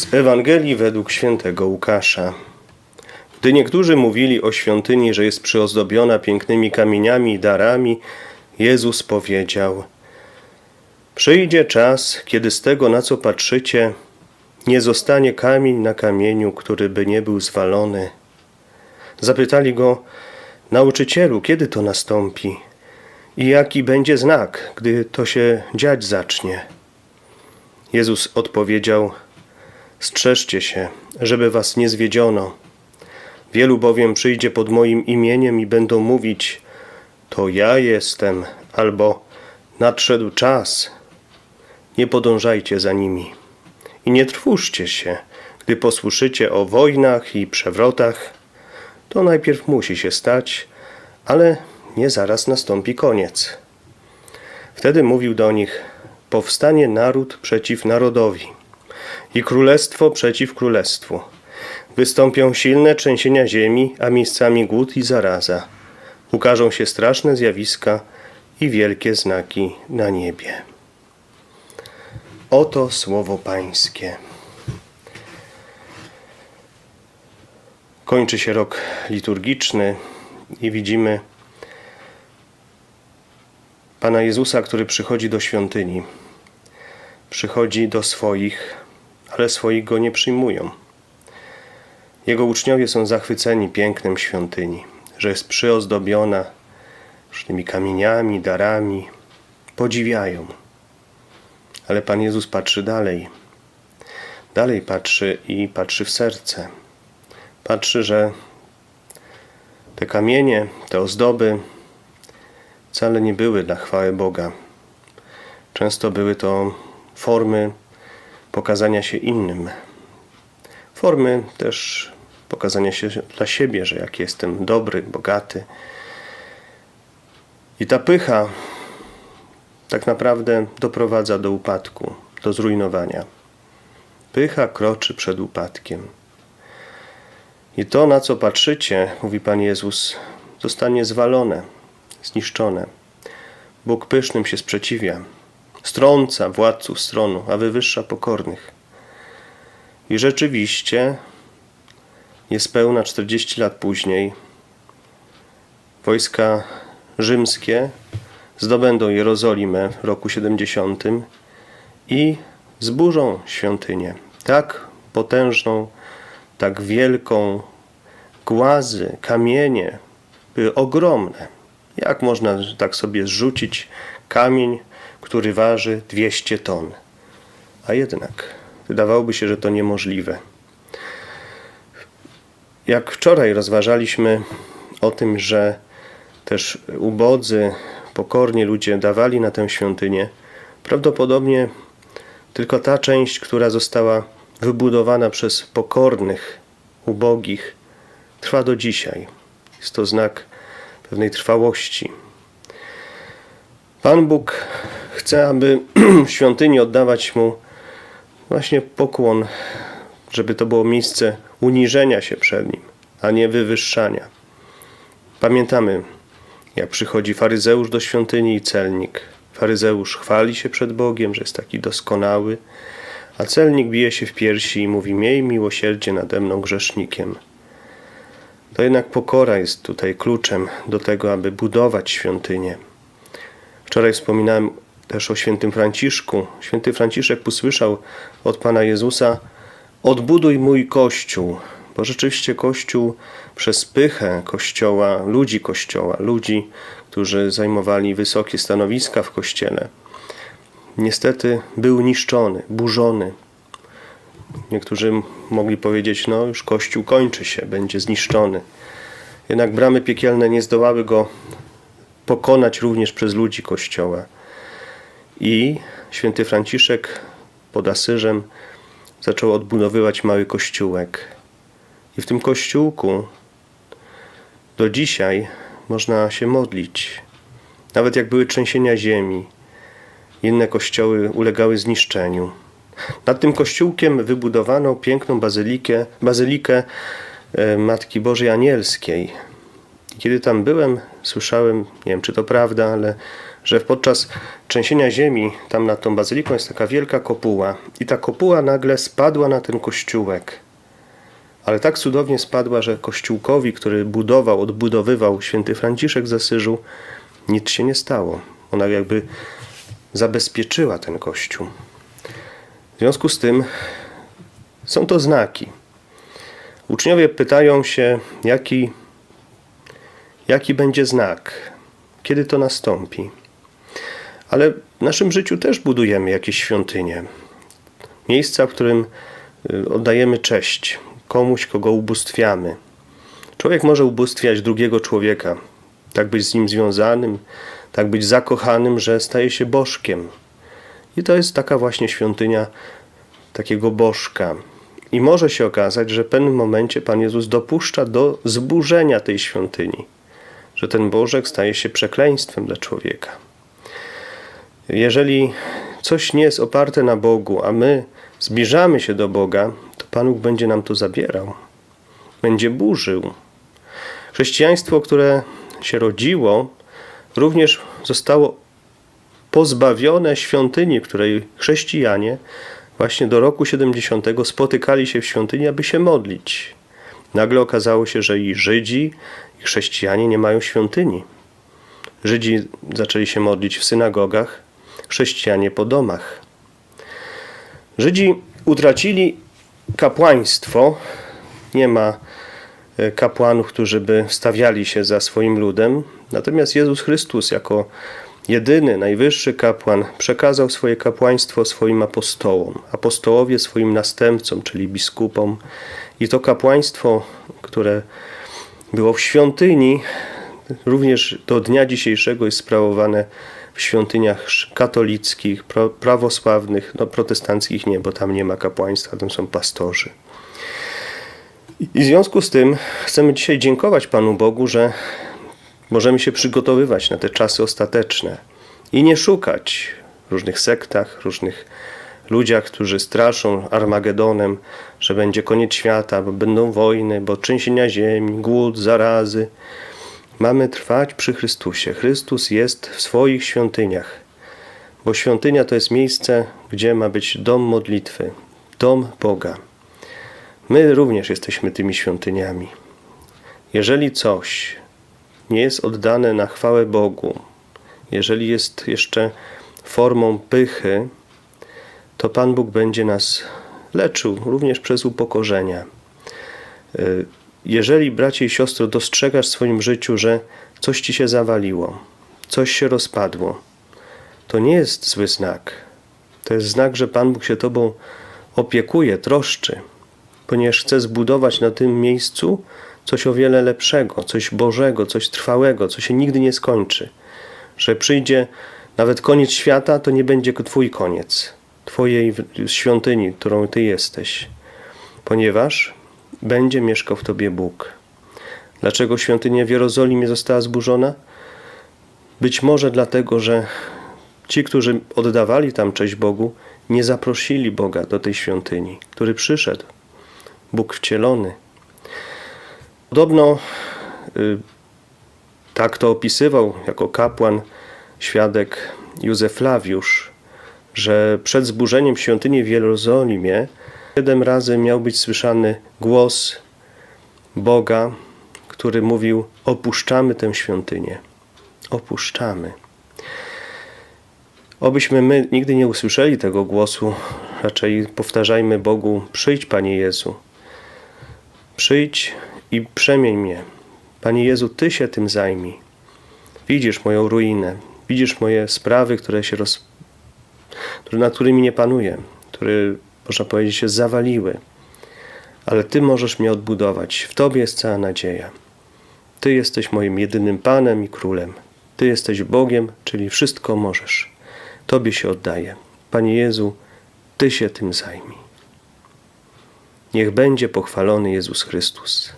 Z Ewangelii według świętego Łukasza. Gdy niektórzy mówili o świątyni, że jest przyozdobiona pięknymi kamieniami i darami, Jezus powiedział: Przyjdzie czas, kiedy z tego, na co patrzycie, nie zostanie kamień na kamieniu, który by nie był zwalony. Zapytali go: Nauczycielu, kiedy to nastąpi? I jaki będzie znak, gdy to się dziać zacznie? Jezus odpowiedział: Strzeżcie się, żeby was nie zwiedziono. Wielu bowiem przyjdzie pod moim imieniem i będą mówić: To ja jestem, albo nadszedł czas. Nie podążajcie za nimi. I nie trwóżcie się, gdy posłyszycie o wojnach i przewrotach. To najpierw musi się stać, ale nie zaraz nastąpi koniec. Wtedy mówił do nich: Powstanie naród przeciw narodowi i królestwo przeciw królestwu. Wystąpią silne trzęsienia ziemi, a miejscami głód i zaraza. Ukażą się straszne zjawiska i wielkie znaki na niebie. Oto słowo Pańskie. Kończy się rok liturgiczny i widzimy Pana Jezusa, który przychodzi do świątyni. Przychodzi do swoich, ale swoich go nie przyjmują. Jego uczniowie są zachwyceni pięknem świątyni, że jest przyozdobiona różnymi kamieniami, darami. Podziwiają. Ale Pan Jezus patrzy dalej. Dalej patrzy i patrzy w serce. Patrzy, że te kamienie, te ozdoby wcale nie były dla chwały Boga. Często były to formy pokazania się innym. Formy też pokazania się dla siebie, że jak jestem dobry, bogaty. I ta pycha tak naprawdę doprowadza do upadku, do zrujnowania. Pycha kroczy przed upadkiem. I to, na co patrzycie, mówi Pan Jezus, zostanie zwalone, zniszczone. Bóg pysznym się sprzeciwia, strąca władców stronu, a wywyższa pokornych. I rzeczywiście, niespełna 40 lat później, wojska rzymskie zdobędą Jerozolimę w roku 70 i zburzą świątynię. Tak potężną, tak wielką, głazy, kamienie były ogromne. Jak można tak sobie zrzucić kamień, który waży 200 ton? A jednak wydawałoby się, że to niemożliwe. Jak wczoraj rozważaliśmy o tym, że też ubodzy, pokorni ludzie dawali na tę świątynię, prawdopodobnie tylko ta część, która została wybudowana przez pokornych, ubogich, trwa do dzisiaj. Jest to znak pewnej trwałości. Pan Bóg chce, aby w świątyni oddawać Mu właśnie pokłon, żeby to było miejsce uniżenia się przed Nim, a nie wywyższania. Pamiętamy, jak przychodzi faryzeusz do świątyni i celnik. Faryzeusz chwali się przed Bogiem, że jest taki doskonały, a celnik bije się w piersi i mówi: Miej miłosierdzie nade mną grzesznikiem. To jednak pokora jest tutaj kluczem do tego, aby budować świątynię. Wczoraj wspominałem też o świętym Franciszku. Święty Franciszek usłyszał od Pana Jezusa: Odbuduj mój kościół, bo rzeczywiście kościół przez pychę kościoła, ludzi kościoła, ludzi, którzy zajmowali wysokie stanowiska w kościele, niestety był niszczony, burzony. Niektórzy mogli powiedzieć: No, już kościół kończy się, będzie zniszczony. Jednak bramy piekielne nie zdołały go pokonać również przez ludzi kościoła. I święty Franciszek pod Asyżem zaczął odbudowywać mały kościółek. I w tym kościółku do dzisiaj można się modlić. Nawet jak były trzęsienia ziemi, inne kościoły ulegały zniszczeniu. Nad tym kościółkiem wybudowano piękną bazylikę, bazylikę e, Matki Bożej Anielskiej. Kiedy tam byłem, słyszałem, nie wiem czy to prawda, ale że podczas trzęsienia ziemi, tam nad tą bazyliką jest taka wielka kopuła i ta kopuła nagle spadła na ten kościółek. Ale tak cudownie spadła, że kościółkowi, który budował, odbudowywał święty Franciszek z Asyżu, nic się nie stało. Ona jakby zabezpieczyła ten kościół. W związku z tym są to znaki. Uczniowie pytają się, jaki, jaki będzie znak, kiedy to nastąpi. Ale w naszym życiu też budujemy jakieś świątynie. Miejsca, w którym y, oddajemy cześć komuś, kogo ubóstwiamy. Człowiek może ubóstwiać drugiego człowieka, tak być z nim związanym, tak być zakochanym, że staje się bożkiem. I to jest taka właśnie świątynia takiego bożka. I może się okazać, że w pewnym momencie Pan Jezus dopuszcza do zburzenia tej świątyni, że ten bożek staje się przekleństwem dla człowieka. Jeżeli coś nie jest oparte na Bogu, a my zbliżamy się do Boga, to Pan Bóg będzie nam to zabierał, będzie burzył. Chrześcijaństwo, które się rodziło, również zostało pozbawione świątyni, której chrześcijanie właśnie do roku 70 spotykali się w świątyni, aby się modlić. Nagle okazało się, że i Żydzi, i chrześcijanie nie mają świątyni. Żydzi zaczęli się modlić w synagogach, chrześcijanie po domach. Żydzi utracili kapłaństwo. Nie ma e, kapłanów, którzy by stawiali się za swoim ludem. Natomiast Jezus Chrystus, jako jedyny, najwyższy kapłan, przekazał swoje kapłaństwo swoim apostołom, apostołowie swoim następcom, czyli biskupom. I to kapłaństwo, które było w świątyni, również do dnia dzisiejszego jest sprawowane w świątyniach katolickich, pra- prawosławnych, no protestanckich nie, bo tam nie ma kapłaństwa, tam są pastorzy. I w związku z tym chcemy dzisiaj dziękować Panu Bogu, że możemy się przygotowywać na te czasy ostateczne i nie szukać w różnych sektach, różnych ludziach, którzy straszą Armagedonem, że będzie koniec świata, bo będą wojny, bo trzęsienia ziemi, głód, zarazy. Mamy trwać przy Chrystusie. Chrystus jest w swoich świątyniach, bo świątynia to jest miejsce, gdzie ma być dom modlitwy, dom Boga. My również jesteśmy tymi świątyniami. Jeżeli coś nie jest oddane na chwałę Bogu, jeżeli jest jeszcze formą pychy, to Pan Bóg będzie nas leczył również przez upokorzenia. Jeżeli, bracie i siostro, dostrzegasz w swoim życiu, że coś ci się zawaliło, coś się rozpadło, to nie jest zły znak. To jest znak, że Pan Bóg się tobą opiekuje, troszczy, ponieważ chce zbudować na tym miejscu coś o wiele lepszego, coś Bożego, coś trwałego, co się nigdy nie skończy. Że przyjdzie nawet koniec świata, to nie będzie Twój koniec, Twojej świątyni, którą Ty jesteś, ponieważ będzie mieszkał w Tobie Bóg. Dlaczego świątynia w Jerozolimie została zburzona? Być może dlatego, że ci, którzy oddawali tam cześć Bogu, nie zaprosili Boga do tej świątyni, który przyszedł. Bóg wcielony. Podobno y, tak to opisywał jako kapłan, świadek Józef Flawiusz, że przed zburzeniem świątyni w Jerozolimie siedem razy miał być słyszany głos Boga, który mówił: Opuszczamy tę świątynię. Opuszczamy. Obyśmy my nigdy nie usłyszeli tego głosu, raczej powtarzajmy Bogu: Przyjdź, Panie Jezu. Przyjdź i przemień mnie. Panie Jezu, Ty się tym zajmij. Widzisz moją ruinę, widzisz moje sprawy, które się roz... nad którymi nie panuję, które, można powiedzieć, się zawaliły. Ale Ty możesz mnie odbudować. W Tobie jest cała nadzieja. Ty jesteś moim jedynym Panem i Królem. Ty jesteś Bogiem, czyli wszystko możesz. Tobie się oddaję. Panie Jezu, Ty się tym zajmij. Niech będzie pochwalony Jezus Chrystus.